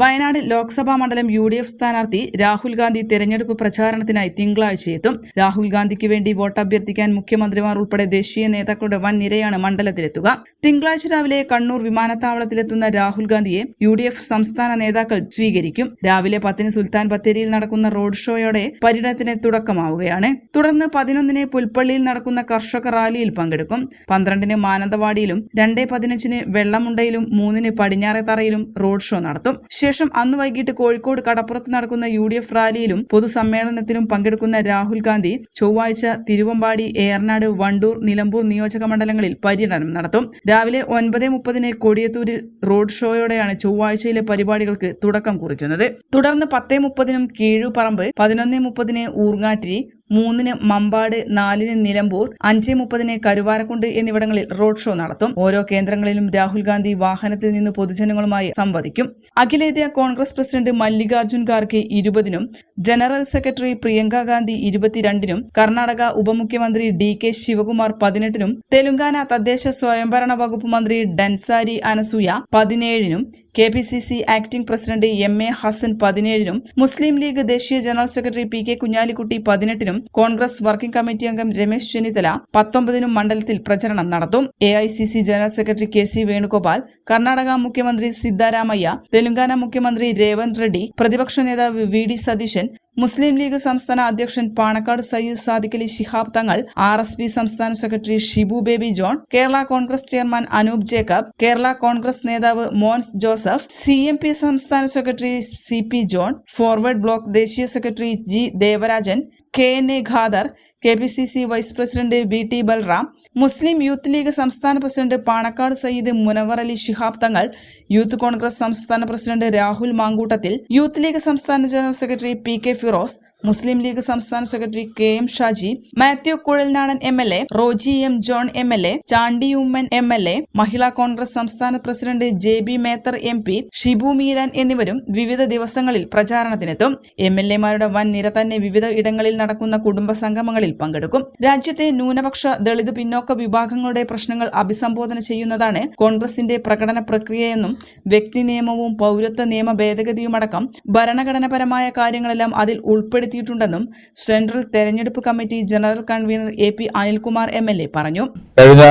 Wayanad Lok Sabha മണ്ഡലം U D F സ്ഥാനാർത്ഥി രാഹുൽ ഗാന്ധി തെരഞ്ഞെടുപ്പ് പ്രചാരണത്തിനായി തിങ്കളാഴ്ച എത്തും. രാഹുൽ ഗാന്ധിക്ക് വേണ്ടി വോട്ട് അഭ്യർത്ഥിക്കാൻ മുഖ്യമന്ത്രിമാർ ഉൾപ്പെടെ ദേശീയ നേതാക്കളുടെ വൻ നിരയാണ് മണ്ഡലത്തിലെത്തുക. തിങ്കളാഴ്ച രാവിലെ കണ്ണൂർ വിമാനത്താവളത്തിലെത്തുന്ന രാഹുൽ ഗാന്ധിയെ യു ഡി എഫ് സംസ്ഥാന നേതാക്കൾ സ്വീകരിക്കും. രാവിലെ പത്തിന് സുൽത്താൻ ബത്തേരിയിൽ നടക്കുന്ന റോഡ് ഷോയോടെ പര്യടനത്തിന് തുടക്കമാവുകയാണ്. തുടർന്ന് പതിനൊന്നിന് പുൽപ്പള്ളിയിൽ നടക്കുന്ന കർഷക റാലിയിൽ പങ്കെടുക്കും. പന്ത്രണ്ടിന് മാനന്തവാടിയിലും രണ്ടേ പതിനഞ്ചിന് വെള്ളമുണ്ടയിലും മൂന്നിന് പടിഞ്ഞാറേത്തറയിലും റോഡ് ഷോ നടത്തും. ശേഷം അന്ന് വൈകിട്ട് കോഴിക്കോട് കടപ്പുറത്ത് നടക്കുന്ന യു ഡി എഫ് റാലിയിലും പൊതുസമ്മേളനത്തിലും പങ്കെടുക്കുന്ന രാഹുൽ ഗാന്ധി ചൊവ്വാഴ്ച തിരുവമ്പാടി ഏറനാട് വണ്ടൂർ നിലമ്പൂർ നിയോജക മണ്ഡലങ്ങളിൽ പര്യടനം നടത്തും. രാവിലെ ഒൻപത് മുപ്പതിന് കൊടിയത്തൂരിൽ റോഡ് ഷോയോടെയാണ് ചൊവ്വാഴ്ചയിലെ പരിപാടികൾക്ക് തുടക്കം കുറിക്കുന്നത്. തുടർന്ന് പത്തേ മുപ്പതിനും കീഴുപറമ്പ് പതിനൊന്ന് മുപ്പതിന് ഊർങ്ങാട്ടിരി മൂന്നിന് മമ്പാട് നാലിന് നിലമ്പൂർ അഞ്ച് മുപ്പതിന് കരുവാരക്കുണ്ട് എന്നിവിടങ്ങളിൽ റോഡ് ഷോ നടത്തും. ഓരോ കേന്ദ്രങ്ങളിലും രാഹുൽ ഗാന്ധി വാഹനത്തിൽ നിന്ന് പൊതുജനങ്ങളുമായി സംവദിക്കും. അഖിലേന്ത്യാ കോൺഗ്രസ് പ്രസിഡന്റ് മല്ലികാർജുൻ ഖാർഗെ ഇരുപതിനും ജനറൽ സെക്രട്ടറി പ്രിയങ്ക ഗാന്ധി ഇരുപത്തിരണ്ടിനും കർണാടക ഉപമുഖ്യമന്ത്രി ഡി കെ ശിവകുമാർ പതിനെട്ടിനും തെലുങ്കാന തദ്ദേശ സ്വയംഭരണ വകുപ്പ് മന്ത്രി Dansari Anasuya പതിനേഴിനും K P C C acting president M A Hasan പതിനേഴിനും Muslim league ദേശീയ general secretary P K Kunhalikutty പതിനെട്ടിനും കോൺഗ്രസ് വർക്കിംഗ് കമ്മിറ്റി അംഗം രമേശ് ചെന്നിത്തല പത്തൊമ്പതിനും മണ്ഡലത്തിൽ പ്രചരണം നടത്തും. A I C C general secretary K C Venugopal Karnataka മുഖ്യമന്ത്രി സിദ്ധാരാമയ്യ തെലങ്കാന മുഖ്യമന്ത്രി രേവന്ത് റെഡ്ഡി പ്രതിപക്ഷ നേതാവ് വി ഡി സതീശൻ മുസ്ലിം ലീഗ് സംസ്ഥാന അധ്യക്ഷൻ Panakkad Sayyid Sadiqali Shihab Thangal R S P സംസ്ഥാന സെക്രട്ടറി ഷിബു ബേബി ജോൺ കേരള കോൺഗ്രസ് ചെയർമാൻ അനൂപ് ജേക്കബ് കേരള കോൺഗ്രസ് നേതാവ് Mons Joseph C M P സംസ്ഥാന secretary C P John forward block ദേശീയ secretary G Devarajan K N A Khader K P C C vice president B T Balram Muslim Youth League സംസ്ഥാന president Panakkad Sayyid Munavar Ali Shihab Thangal youth Congress സംസ്ഥാന president Rahul Mamkootathil youth league സംസ്ഥാന general secretary P K Firoz Muslim League സംസ്ഥാന secretary K M Shaji Mathew Kuzhalnadan M L A Roji M John M L A Chandy Oommen M L A Mahila Congress സംസ്ഥാന president J B Mether M P Shibu Meeran എന്നിവരും വിവിധ ദിവസങ്ങളിൽ പ്രചാരണത്തിനെത്തും. M L എമാരുടെ വൻ നിര തന്നെ വിവിധ ഇടങ്ങളിൽ നടക്കുന്ന കുടുംബ സംഗമങ്ങളിൽ പങ്കെടുക്കും. രാജ്യത്തെ ന്യൂനപക്ഷ ദളിത് പിന്നോക്ക വിഭാഗങ്ങളുടെ പ്രശ്നങ്ങൾ അഭിസംബോധന ചെയ്യുന്നതാണ് കോൺഗ്രസിന്റെ പ്രകടന പ്രക്രിയയെന്നും വ്യക്തി നിയമവും പൗരത്വ നിയമ ഭേദഗതിയുമടക്കം ഭരണഘടനാപരമായ കാര്യങ്ങളെല്ലാം അതിൽ ഉൾപ്പെടുത്തിയിട്ടുണ്ടെന്നും സെൻട്രൽ തെരഞ്ഞെടുപ്പ് committee general convener A P Anilkumar M L A പറഞ്ഞു. കഴിഞ്ഞ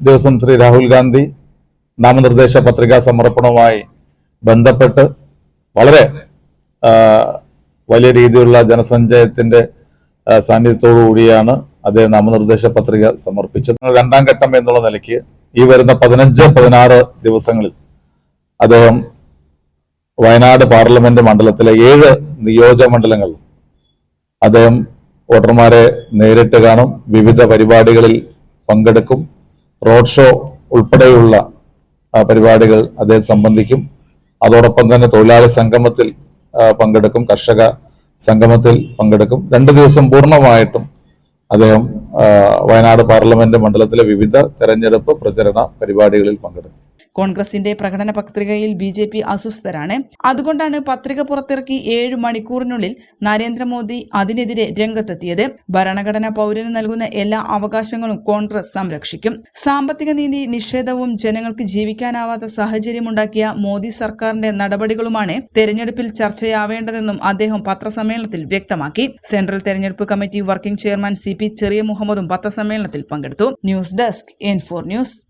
ദിവസം ശ്രീ രാഹുൽ ഗാന്ധി നാമനിർദ്ദേശ പത്രികാ സമർപ്പണവുമായി ബന്ധപ്പെട്ട് വളരെ വലിയ രീതിയിലുള്ള ജനസഞ്ചയത്തിന്റെ സാന്നിധ്യത്തോടു കൂടിയാണ് അദ്ദേഹം നാമനിർദ്ദേശ പത്രിക സമർപ്പിച്ചത്. രണ്ടാം ഘട്ടം എന്നുള്ള നിലയ്ക്ക് ഈ വരുന്ന പതിനഞ്ച് പതിനാറ് ദിവസങ്ങളിൽ അദ്ദേഹം വയനാട് പാർലമെന്റ് മണ്ഡലത്തിലെ ഏഴ് നിയോജക മണ്ഡലങ്ങൾ അദ്ദേഹം വോട്ടർമാരെ നേരിട്ട് കാണും. വിവിധ പരിപാടികളിൽ പങ്കെടുക്കും. റോഡ് ഷോ ഉൾപ്പെടെയുള്ള പരിപാടികൾ അദ്ദേഹം സംബന്ധിക്കും. അതോടൊപ്പം തന്നെ തൊഴിലാളി സംഗമത്തിൽ പങ്കെടുക്കും. കർഷക സംഗമത്തിൽ പങ്കെടുക്കും. രണ്ട് ദിവസം പൂർണമായിട്ടും അദ്ദേഹം വയനാട് പാർലമെന്റ് മണ്ഡലത്തിലെ വിവിധ തെരഞ്ഞെടുപ്പ് പ്രചരണ പരിപാടികളിൽ പങ്കെടുക്കും. കോൺഗ്രസിന്റെ പ്രകടന പത്രികയിൽ ബി ജെ പി അസ്വസ്ഥരാണ്. അതുകൊണ്ടാണ് പത്രിക പുറത്തിറക്കി ഏഴ് മണിക്കൂറിനുള്ളിൽ നരേന്ദ്രമോദി അതിനെതിരെ രംഗത്തെത്തിയത്. ഭരണഘടന പൗരന് നൽകുന്ന എല്ലാ അവകാശങ്ങളും കോൺഗ്രസ് സംരക്ഷിക്കും. സാമ്പത്തിക നീതി നിഷേധവും ജനങ്ങൾക്ക് ജീവിക്കാനാവാത്ത സാഹചര്യമുണ്ടാക്കിയ മോദി സർക്കാരിന്റെ നടപടികളുമാണ് തെരഞ്ഞെടുപ്പിൽ ചർച്ചയാവേണ്ടതെന്നും അദ്ദേഹം പത്രസമ്മേളനത്തിൽ വ്യക്തമാക്കി. സെൻട്രൽ തെരഞ്ഞെടുപ്പ് committee working chairman C P Cheriya മുഹമ്മദും പത്രസമ്മേളനത്തിൽ പങ്കെടുത്തു. News desk N four news.